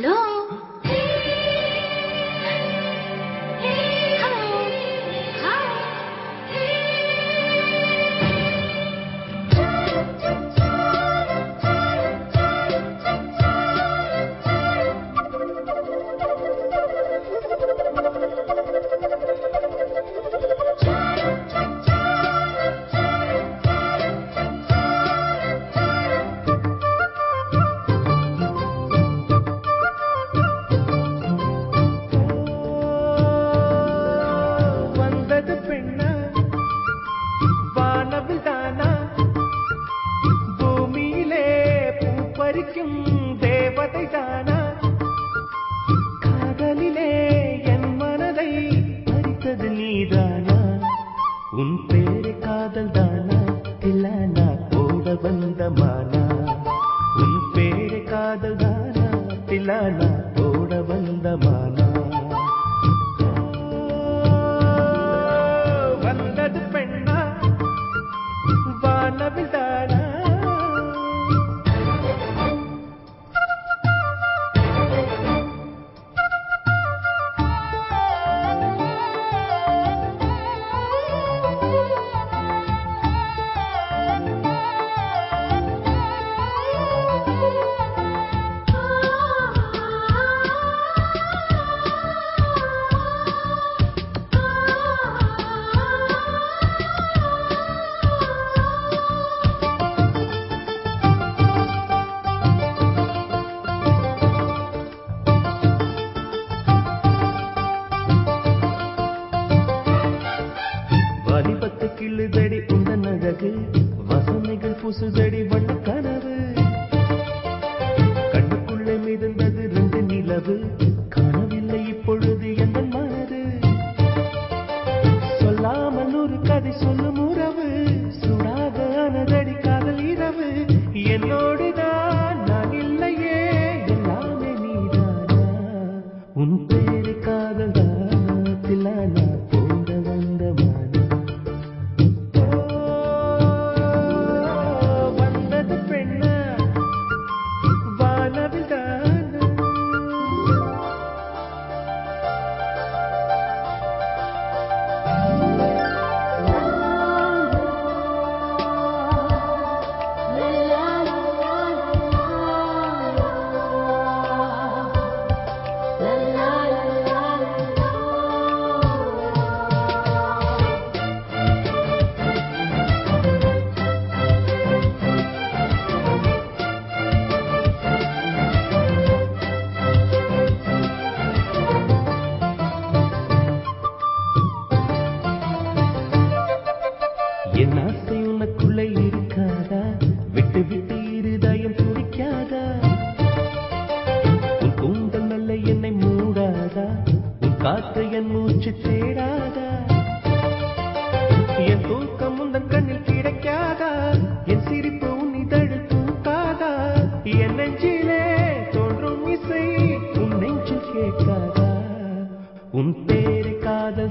¡No! സാധിക്കും அழகு வசனைகள் புசுதடி வண்ண கனவு. கண்ணுக்குள்ளே மிதந்தது ரெண்டு நிலவு. காணவில்லை இப்பொழுது எந்த மனது. சொல்லாமல் ஒரு கதை சொல்லுமோ? பார்க்க என் மூச்சு தேடாதா? என் தூக்கம் முந்தன் கண்ணில் கிடைக்காதா? என் சிரிப்பு உன் இதழ் தூக்காதா? என் நெஞ்சிலே தோன்றும் இசை உன் நெஞ்சில் கேட்காதா? உன் பேரு காதல்